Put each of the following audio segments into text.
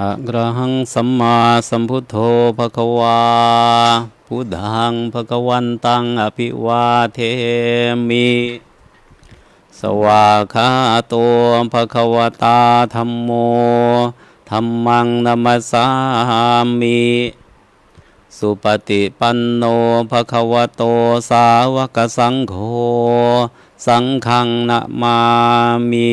อะระหังสัมมาสัมพุทโธภะคะวาพุทธังภะคะวันตังอภิวาเทมิ สวากขาโตภะคะวตาธัมโมธัมมังนัมสสามิ สุปฏิปันโนภะคะวโตสาวกสังโฆ สังฆังนะมามิ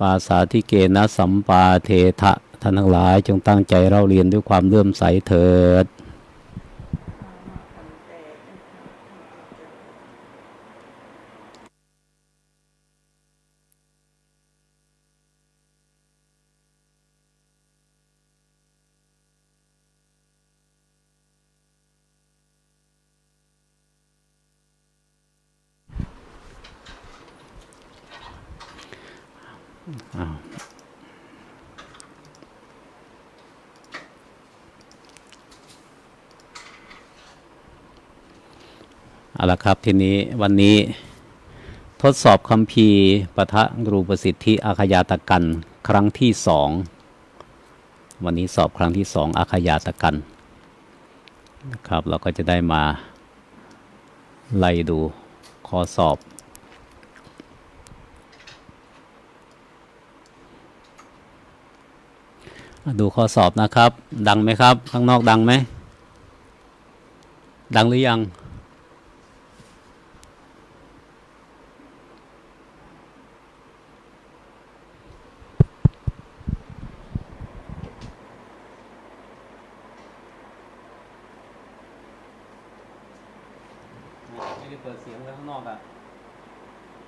ปาสาธิเกนะสัมปาเททะท่านทั้งหลายจงตั้งใจเราเรียนด้วยความเลื่อมใสเถิด เอาละครับทีนี้วันนี้ทดสอบคำพีร์ปะทะรูปสิทธิอาขยาตกันครั้งที่สองวันนี้สอบครั้งที่สองอาขยาตกันนะครับเราก็จะได้มาไล่ดูข้อสอบ ดูข้อสอบนะครับ ดังไหมครับ ข้างนอกดังไหม ดังหรือยัง เปิดเสียงไว้ข้างนอกอะ่ะ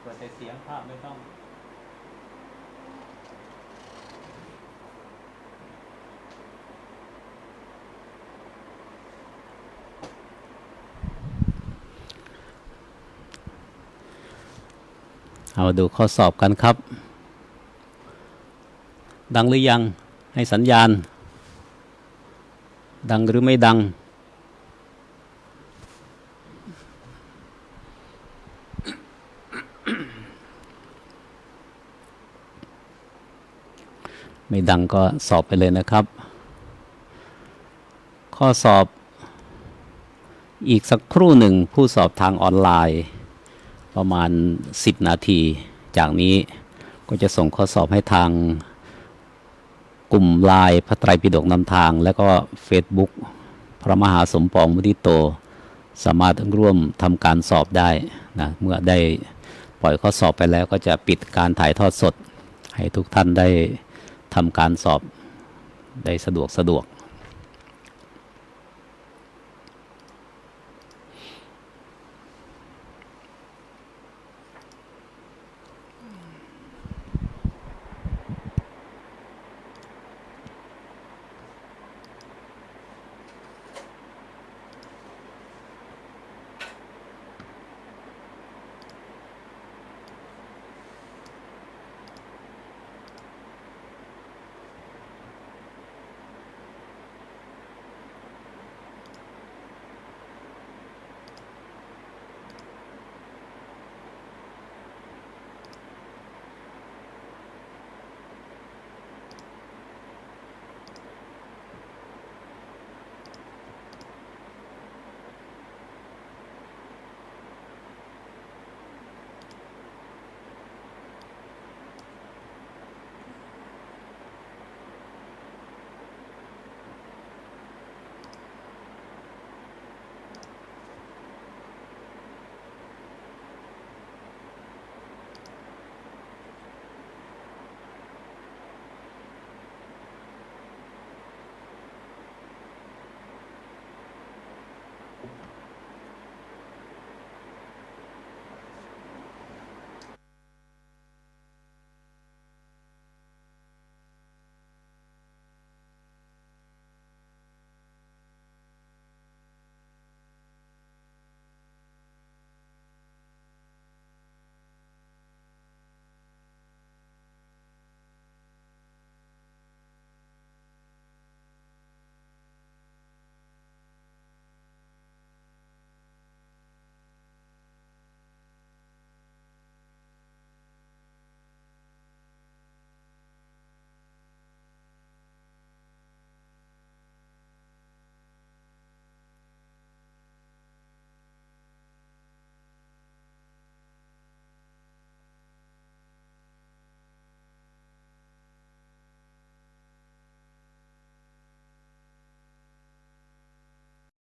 เปิดแต่เสียงภาพไม่ต้องเอามาดูข้อสอบกันครับ ดังหรือยังให้สัญญาณ ดังหรือไม่ดัง ไม่ดังก็สอบไปเลยนะครับ ข้อสอบอีกสักครู่หนึ่งผู้สอบทางออนไลน์ ประมาณ 10 นาที จากนี้ก็จะส่งข้อสอบให้ทางกลุ่มไลน์พระไตรปิฎกนำทาง และก็ Facebook พระมหาสมปองมุทิโต สามารถร่วมทำการสอบได้นะเมื่อได้ปล่อยข้อสอบไปแล้วก็จะปิดการถ่ายทอดสด ให้ทุกท่านได้ ทำการสอบได้สะดวกสะดวก